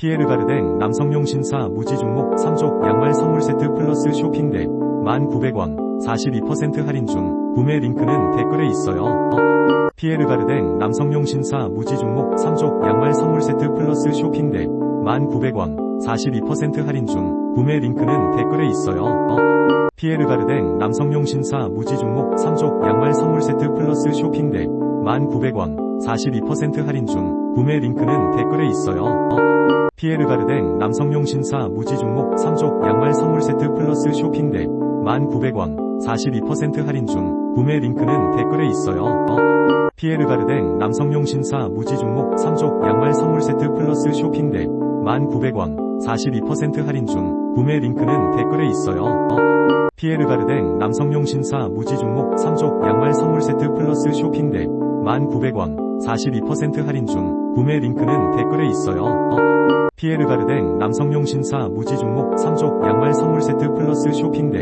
피에르 가르댕 남성용 신사 무지 종목 3족 양말 선물 세트 플러스 쇼핑백 1,900원 42% 할인 중 구매 링크는 댓글에 있어요. 피에르 가르댕 남성용 신사 무지 종목 3족 양말 선물 세트 플러스 쇼핑백 1,900원 42% 할인 중 구매 링크는 댓글에 있어요. 피에르 가르댕 남성용 신사 무지 종목 3족 양말 선물 세트 플러스 쇼핑백 1,900원 42% 할인 중 구매 링크는 댓글에 있어요. 피에르 가르댕 남성용 신사 무지 종목 3족 양말 선물 세트 플러스 쇼핑백 1,900원 42% 할인 중 구매 링크는 댓글에 있어요. 피에르 가르댕 남성용 신사 무지 종목 3족 양말 선물 세트 플러스 쇼핑백 1,900원 42% 할인 중 구매 링크는 댓글에 있어요. 피에르 가르댕 남성용 신사 무지 종목 3족 양말 선물 세트 플러스 쇼핑백 1,900원 42% 할인 중 구매 링크는 댓글에 있어요. 피에르 가르댕 남성용 신사 무지 종목 3족 양말 선물 세트 플러스 쇼핑백